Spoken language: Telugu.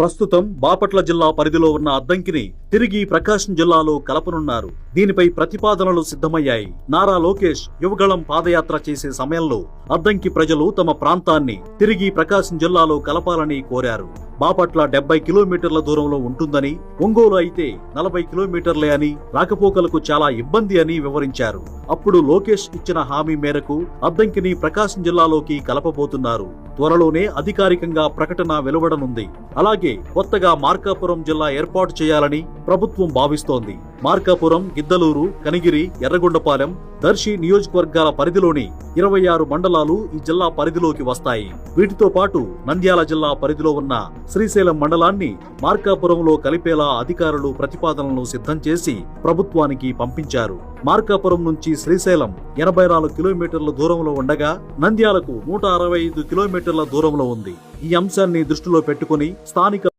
ప్రస్తుతం బాపట్ల జిల్లా పరిధిలో ఉన్న అద్దంకిని తిరిగి ప్రకాశం జిల్లాలో కలపనున్నారు. దీనిపై ప్రతిపాదనలు సిద్ధమయ్యాయి. నారా లోకేష్ యువగళం పాదయాత్ర చేసే సమయంలో అద్దంకి ప్రజలు తమ ప్రాంతాన్ని తిరిగి ప్రకాశం జిల్లాలో కలపాలని కోరారు. బాపట్ల డెబ్బై కిలోమీటర్ల దూరంలో ఉంటుందని ఒంగోలు అయితే నలభై కిలోమీటర్లే అని రాకపోకలకు చాలా ఇబ్బంది అని వివరించారు. అప్పుడు లోకేష్ ఇచ్చిన హామీ మేరకు అద్దంకిని ప్రకాశం జిల్లాలోకి కలపబోతున్నారు. త్వరలోనే అధికారికంగా ప్రకటన వెలువడనుంది. అలాగే కొత్తగా మార్కాపురం జిల్లా ఏర్పాటు చేయాలని ప్రభుత్వం భావిస్తోంది. మార్కాపురం గిద్దలూరు కనిగిరి ఎర్రగొండపాలెం దర్శి నియోజకవర్గాల పరిధిలోని ఇరవై ఆరు మండలాలు ఈ జిల్లా పరిధిలోకి వస్తాయి. వీటితో పాటు నంద్యాల జిల్లా పరిధిలో ఉన్న శ్రీశైలం మండలాన్ని మార్కాపురంలో కలిపేలా అధికారులు ప్రతిపాదనలను సిద్ధం చేసి ప్రభుత్వానికి పంపించారు. మార్కాపురం నుంచి శ్రీశైలం ఎనభై నాలుగు కిలోమీటర్ల దూరంలో ఉండగా నంద్యాలకు నూట అరవై ఐదు కిలోమీటర్ల దూరంలో ఉంది. ఈ అంశాన్ని దృష్టిలో పెట్టుకుని స్థానిక